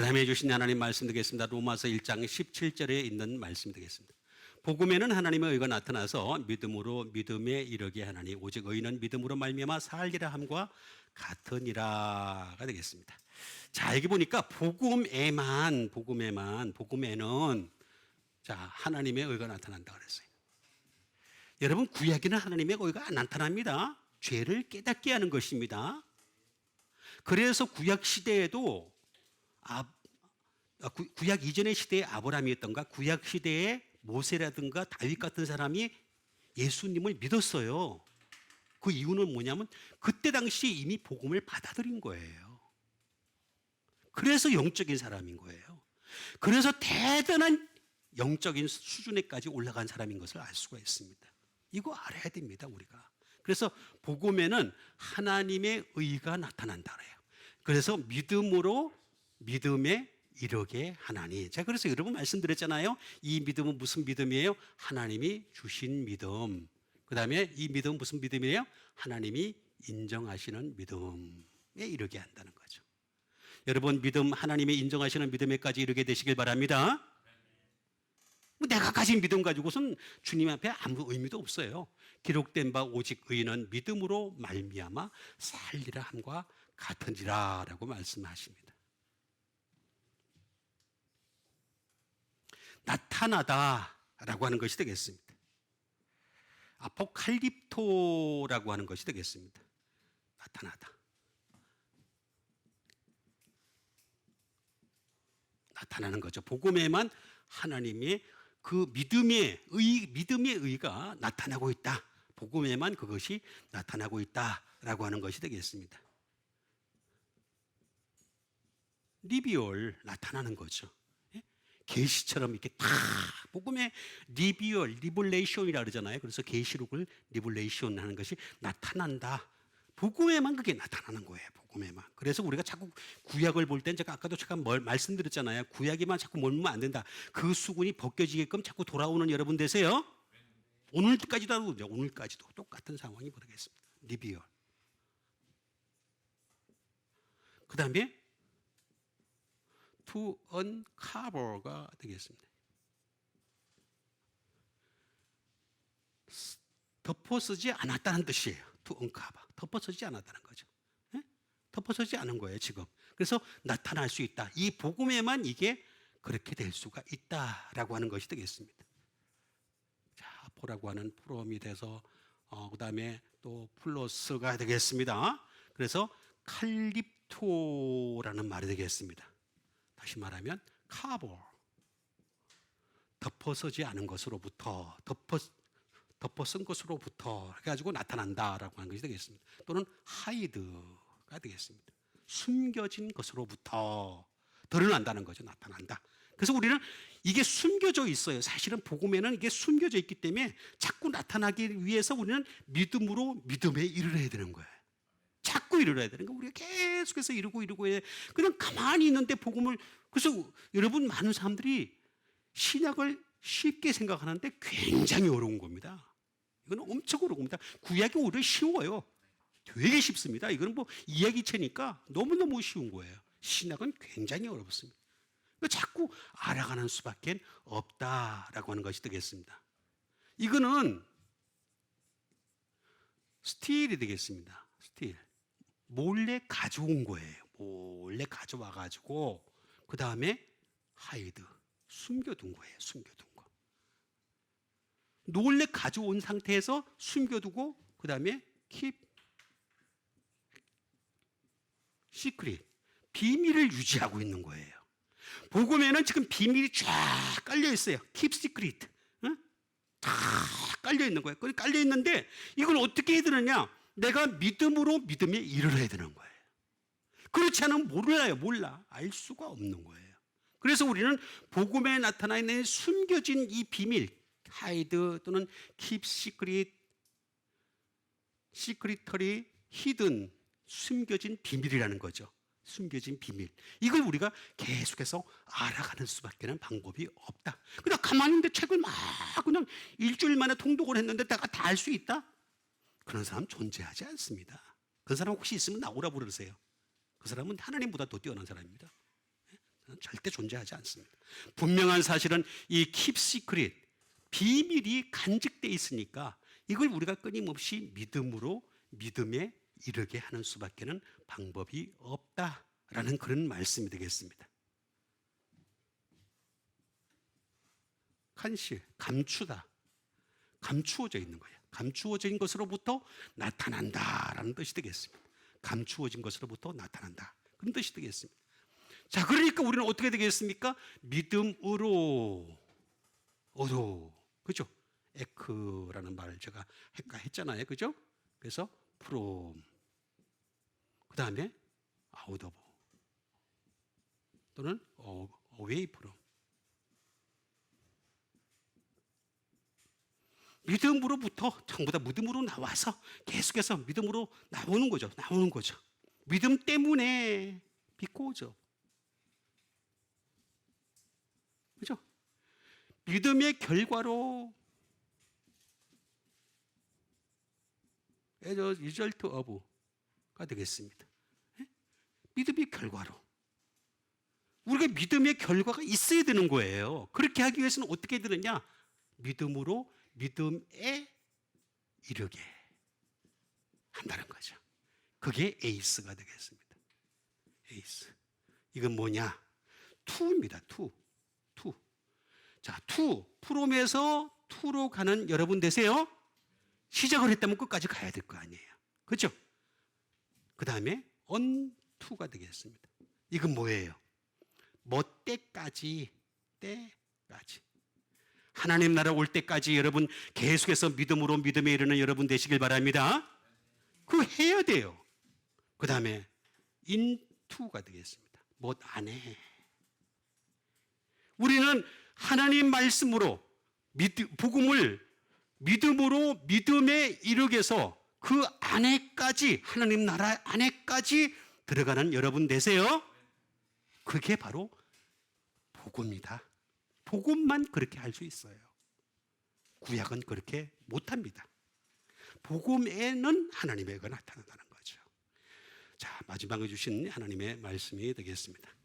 그 다음에 주신 하나님 말씀 되겠습니다. 로마서 1장 17절에 있는 말씀 되겠습니다. 복음에는 하나님의 의가 나타나서 믿음으로 믿음에 이르게 하나니 오직 의는 믿음으로 말미암아 살리라 함과 같으니라가 되겠습니다. 자 여기 보니까 복음에만 복음에만 복음에는 자 하나님의 의가 나타난다 그랬어요. 여러분 구약에는 하나님의 의가 안 나타납니다. 죄를 깨닫게 하는 것입니다. 그래서 구약 시대에도 아, 아, 구, 구약 이전의 시대에 아브라함이었던가 구약 시대에 모세라든가 다윗 같은 사람이 예수님을 믿었어요. 그 이유는 뭐냐면 그때 당시 이미 복음을 받아들인 거예요. 그래서 영적인 사람인 거예요. 그래서 대단한 영적인 수준에까지 올라간 사람인 것을 알 수가 있습니다. 이거 알아야 됩니다, 우리가. 그래서 복음에는 하나님의 의가 나타난다 그래요. 그래서 믿음으로 믿음에 이르게 하나니. 제가 그래서 여러분 말씀드렸잖아요. 이 믿음은 무슨 믿음이에요? 하나님이 주신 믿음. 그 다음에 이 믿음은 무슨 믿음이에요? 하나님이 인정하시는 믿음에 이르게 한다는 거죠. 여러분 믿음 하나님의 인정하시는 믿음에까지 이르게 되시길 바랍니다. 뭐 내가 가진 믿음 가지고선 주님 앞에 아무 의미도 없어요. 기록된 바 오직 의인은 믿음으로 말미암아 살리라 함과 같으니라라고 말씀하십니다. 나타나다라고 하는 것이 되겠습니다. 아포칼립토라고 하는 것이 되겠습니다. 나타나다. 나타나는 거죠. 복음에만 하나님의 그 믿음의 의, 믿음의 의가 나타나고 있다. 복음에만 그것이 나타나고 있다라고 하는 것이 되겠습니다. 리비올 나타나는 거죠. 예? 계시처럼 이렇게 다 복음의 리비올, 리블레이션이라 그러잖아요. 그래서 계시록을 리블레이션 하는 것이 나타난다. 복음에만 그게 나타나는 거예요. 복음에만. 그래서 우리가 자꾸 구약을 볼 땐 제가 아까도 잠깐 뭘 말씀드렸잖아요. 구약에만 자꾸 몰면 안 된다. 그 수군이 벗겨지게끔 자꾸 돌아오는 여러분 되세요. 오늘까지도 오늘까지도 똑같은 상황이 벌어겠습니다. 리비얼. 그 다음에 to uncover가 되겠습니다. 덮어쓰지 않았다는 뜻이에요. to uncover. 덮어쓰지 않았다는 거죠. 예? 덮어쓰지 않은 거예요, 지금. 그래서 나타날 수 있다. 이 복음에만 이게 그렇게 될 수가 있다라고 하는 것이 되겠습니다. 자, 포라고 하는 프롬이 돼서 어, 그다음에 또 플러스가 되겠습니다. 그래서 칼립토라는 말이 되겠습니다. 다시 말하면 카보 덮어서지 않은 것으로부터 덮어 덮어 쓴 것으로부터 해가지고 나타난다라고 하는 것이 되겠습니다. 또는 하이드가 되겠습니다. 숨겨진 것으로부터 드러난다는 거죠. 나타난다. 그래서 우리는 이게 숨겨져 있어요. 사실은 복음에는 이게 숨겨져 있기 때문에 자꾸 나타나기 위해서 우리는 믿음으로 믿음에 이르러야 되는 거예요. 자꾸 이르러야 되는 거예요. 우리가 계속해서 이루고 이루고 해. 그냥 가만히 있는데 복음을 그래서 여러분 많은 사람들이 신약을 쉽게 생각하는데 굉장히 어려운 겁니다. 이건 엄청 어려운 겁니다. 구약이 오히려 쉬워요. 되게 쉽습니다. 이거는 뭐 이야기체니까 너무너무 쉬운 거예요. 신약은 굉장히 어렵습니다. 자꾸 알아가는 수밖에 없다라고 하는 것이 되겠습니다. 이거는 스틸이 되겠습니다. 스틸. 몰래 가져온 거예요. 몰래 가져와 가지고 그 다음에 하이드 숨겨둔 거예요. 숨겨둔 거. 몰래 가져온 상태에서 숨겨두고 그 다음에 keep secret 비밀을 유지하고 있는 거예요. 복음에는 지금 비밀이 쫙 깔려 있어요. keep secret. 응? 다 깔려 있는 거예요. 깔려 있는데 이걸 어떻게 해야 되느냐? 내가 믿음으로 믿음에 이르러야 되는 거예요. 그렇지 않으면 몰라요. 몰라. 알 수가 없는 거예요. 그래서 우리는 복음에 나타나 있는 숨겨진 이 비밀, 하이드 또는 keep secretary, hidden, 숨겨진 비밀이라는 거죠. 숨겨진 비밀. 이걸 우리가 계속해서 알아가는 수밖에 는 방법이 없다. 그냥 가만히 있는데 책을 막 그냥 일주일 만에 통독을 했는데 내가 다 알 수 있다? 그런 사람 존재하지 않습니다. 그 사람 혹시 있으면 나오라 부르세요. 그 사람은 하나님보다 더 뛰어난 사람입니다. 절대 존재하지 않습니다. 분명한 사실은 이 secret 비밀이 간직돼 있으니까 이걸 우리가 끊임없이 믿음으로 믿음에 이르게 하는 수밖에는 방법이 없다라는 그런 말씀이 되겠습니다. 간실, 감추다. 감추어져 있는 거예요. 감추어진 것으로부터 나타난다라는 뜻이 되겠습니다. 감추어진 것으로부터 나타난다. 그런 뜻이 되겠습니다. 자, 그러니까 우리는 어떻게 되겠습니까? 믿음으로, 어로, 그죠? 에크라는 말을 제가 했잖아요, 그죠? 그래서 from, 그 다음에 out of, 또는 away from. 믿음으로부터 전부 다 믿음으로 나와서 계속해서 믿음으로 나오는 거죠. 나오는 거죠. 믿음 때문에 비꼬죠. 그죠? 믿음의 결과로 as a result of가 되겠습니다. 예? 믿음의 결과로. 우리가 믿음의 결과가 있어야 되는 거예요. 그렇게 하기 위해서는 어떻게 되느냐? 믿음으로 믿음에 이르게 한다는 거죠. 그게 에이스가 되겠습니다. 에이스. 이건 뭐냐? 투입니다. 투. 투. 자, 투. 프롬에서 투로 가는 여러분 되세요? 시작을 했다면 끝까지 가야 될 거 아니에요. 그렇죠? 그 다음에 언투가 되겠습니다. 이건 뭐예요? 뭐 때까지 때까지 하나님 나라 올 때까지 여러분 계속해서 믿음으로 믿음에 이르는 여러분 되시길 바랍니다. 그 해야 돼요. 그 다음에 인투가 되겠습니다. 못 안에 우리는 하나님 말씀으로 믿, 복음을 믿음으로 믿음에 이르게서 그 안에까지 하나님 나라 안에까지 들어가는 여러분 되세요. 그게 바로 복음이다. 복음만 그렇게 할 수 있어요. 구약은 그렇게 못합니다. 복음에는 하나님의 가 나타난다는 거죠. 자, 마지막에 주신 하나님의 말씀이 되겠습니다.